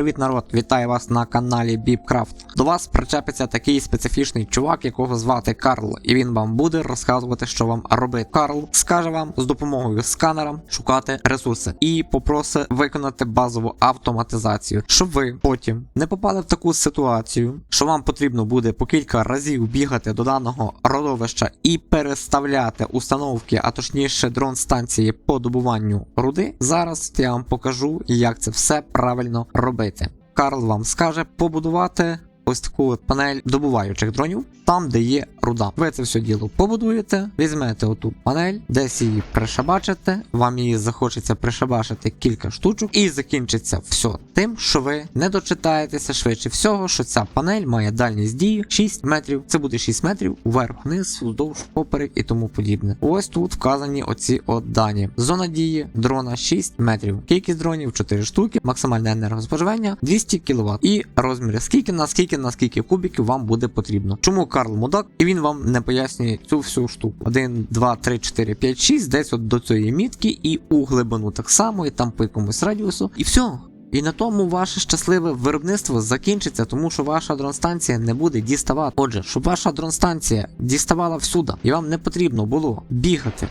Привіт, народ! Вітаю вас на каналі Біпкрафт. До вас причепиться такий специфічний чувак, якого звати Карл, і він вам буде розказувати, що вам робити. Карл скаже вам з допомогою сканера шукати ресурси і попросить виконати базову автоматизацію, щоб ви потім не попали в таку ситуацію, що вам потрібно буде по кілька разів бігати до даного родовища і переставляти установки, а точніше дрон станції по добуванню руди. Зараз я вам покажу, як це все правильно робити. Карл вам скаже побудувати ось таку панель добуваючих дронів, там, де є руда. Ви це все діло побудуєте, візьмете оту панель, десь її пришабачите, вам її захочеться пришабашити кілька штучок, і закінчиться все тим, що ви не дочитаєтеся швидше всього, що ця панель має дальність дії 6 метрів. Це буде 6 метрів вверх, вниз, вздовж, поперек і тому подібне. Ось тут вказані оці от дані. Зона дії дрона 6 метрів. Кількість дронів 4 штуки, максимальне енергоспоживання 200 кВт. І розміри скільки на скільки на скільки кубіків вам буде потрібно. Чому Карл мудак? І він вам не пояснює цю всю штуку. 1, 2, 3, 4, 5, 6, десь от до цієї мітки, і у глибину так само, і там по якомусь радіусу. І все. І на тому ваше щасливе виробництво закінчиться, тому що ваша дронстанція не буде діставати. Отже, щоб ваша дронстанція діставала всюди, і вам не потрібно було бігати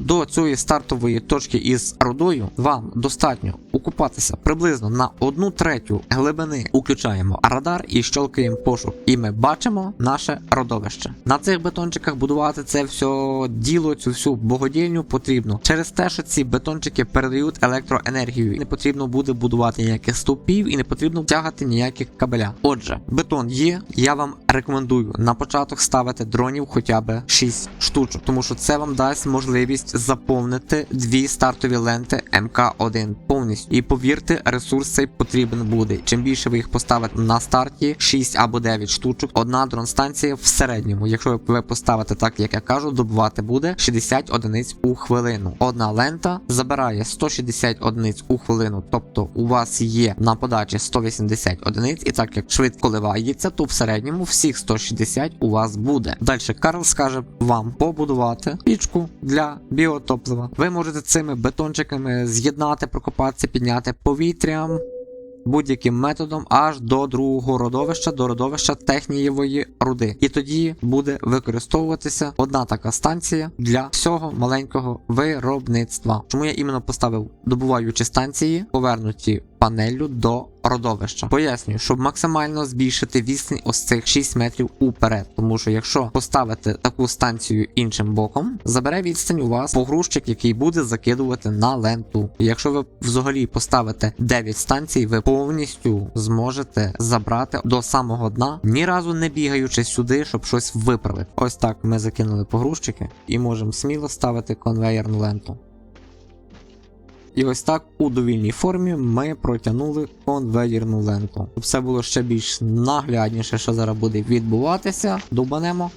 до цієї стартової точки із рудою, вам достатньо окупатися приблизно на одну третю глибини. Включаємо радар і щелкаємо пошук. І ми бачимо наше родовище. На цих бетончиках будувати це все діло, цю всю богодільню потрібно. Через те, що ці бетончики передають електроенергію. Не потрібно буде будувати ніяких стовпів і не потрібно тягати ніяких кабеля. Отже, бетон є. Я вам рекомендую на початок ставити дронів хоча б 6 штучок, тому що це вам дасть можливість заповнити дві стартові ленти МК1 повністю. І повірте, ресурс цей потрібен буде. Чим більше ви їх поставите на старті, 6 або 9 штучок, одна дрон-станція в середньому. Якщо ви поставите так, як я кажу, добувати буде 60 одиниць у хвилину. Одна лента забирає 160 одиниць у хвилину, тобто у вас є на подачі 180 одиниць, і так як швидко коливається, то в середньому всіх 160 у вас буде. Далі Карл скаже вам побудувати пічку для біотоплива. Ви можете цими бетончиками з'єднати, прокопатися, підняти повітрям. Будь-яким методом аж до другого родовища, до родовища технієвої руди. І тоді буде використовуватися одна така станція для всього маленького виробництва. Чому я іменно поставив добуваючі станції, повернуті панелю до родовища. Пояснюю, щоб максимально збільшити відстань ось цих 6 метрів уперед. Тому що якщо поставити таку станцію іншим боком, забере відстань у вас погрузчик, який буде закидувати на ленту. Якщо ви взагалі поставите 9 станцій, ви повністю зможете забрати до самого дна, ні разу не бігаючи сюди, щоб щось виправити. Ось так ми закинули погрузчики і можемо сміло ставити конвейерну ленту. І ось так у довільній формі ми протягнули конвеєрну ленту. Все було ще більш наглядніше, що зараз буде відбуватися. Дубанемо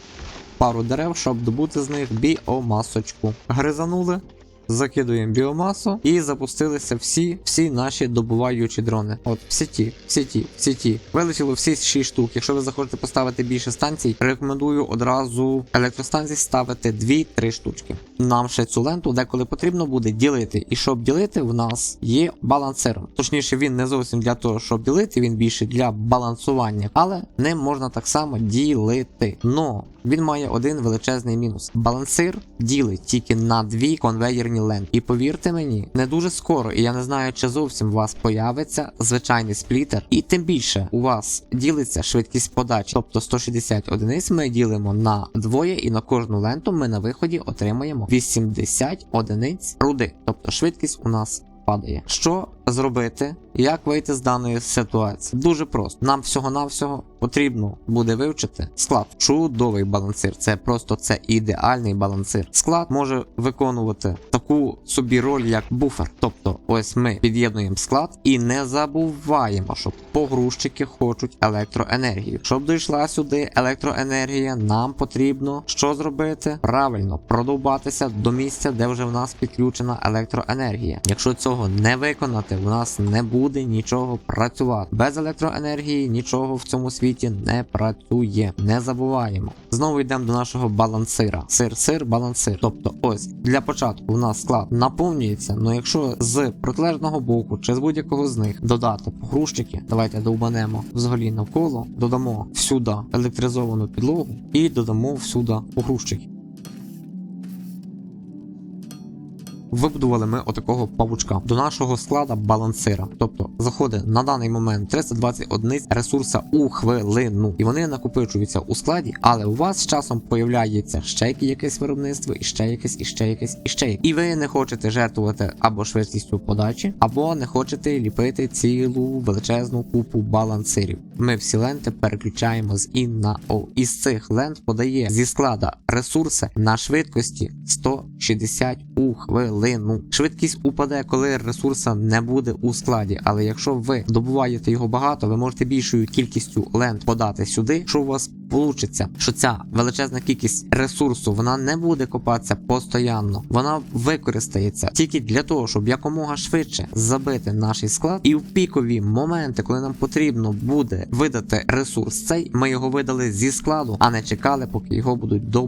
пару дерев, щоб добути з них біомасочку. Гризанули. Закидуємо біомасу і запустилися всі всі наші добуваючі дрони. От, всі ті, всі ті, всі ті. Вилетіло всі 6 штук. Якщо ви захочете поставити більше станцій, рекомендую одразу електростанцій ставити 2-3 штучки. Нам ще цю ленту деколи потрібно буде ділити. І щоб ділити, в нас є балансир. Точніше, він не зовсім для того, щоб ділити, він більше для балансування, але ним можна так само ділити. Но він має один величезний мінус. Балансир ділить тільки на дві конвеєрні ленти. І повірте мені, не дуже скоро, і я не знаю, чи зовсім у вас появиться звичайний сплітер. І тим більше у вас ділиться швидкість подачі, тобто 160 одиниць ми ділимо на двоє, і на кожну ленту ми на виході отримаємо 80 одиниць руди. Тобто швидкість у нас падає. Що зробити? Як вийти з даної ситуації? Дуже просто. Нам всього-навсього потрібно буде вивчити склад. Чудовий балансир. Це просто це ідеальний балансир. Склад може виконувати таку собі роль, як буфер. Тобто, ось ми під'єднуємо склад і не забуваємо, що погрузчики хочуть електроенергію. Щоб дійшла сюди електроенергія, нам потрібно що зробити? Правильно продовбатися до місця, де вже в нас підключена електроенергія. Якщо цього не виконати, у нас не буде нічого працювати. Без електроенергії нічого в цьому світі не працює. Не забуваємо. Знову йдемо до нашого балансира. Сир, сир, балансир. Тобто, ось для початку у нас склад наповнюється. але якщо з протилежного боку чи з будь-якого з них додати погрузчики, давайте довбанемо взагалі навколо, додамо всюди електризовану підлогу і додамо всюди погрузчики. Вибудували ми отакого павучка до нашого склада балансира. Тобто заходить на даний момент 320 одиниць ресурса у хвилину, і вони накопичуються у складі, але у вас з часом появляється ще якесь виробництво, і ще якесь, і ще якесь, і ще якесь. І ви не хочете жертвувати або швидкістю подачі, або не хочете ліпити цілу величезну купу балансирів. Ми всі ленти переключаємо з ін на о. Із цих лент подає зі склада ресурси на швидкості 160 у хвилину. Швидкість упаде, коли ресурса не буде у складі. Але якщо ви добуваєте його багато, ви можете більшою кількістю лент подати сюди, що у вас Получиться, що ця величезна кількість ресурсу вона не буде копатися постійно, вона використається тільки для того, щоб якомога швидше забити наш склад, і в пікові моменти, коли нам потрібно буде видати ресурс цей, ми його видали зі складу, а не чекали, поки його будуть до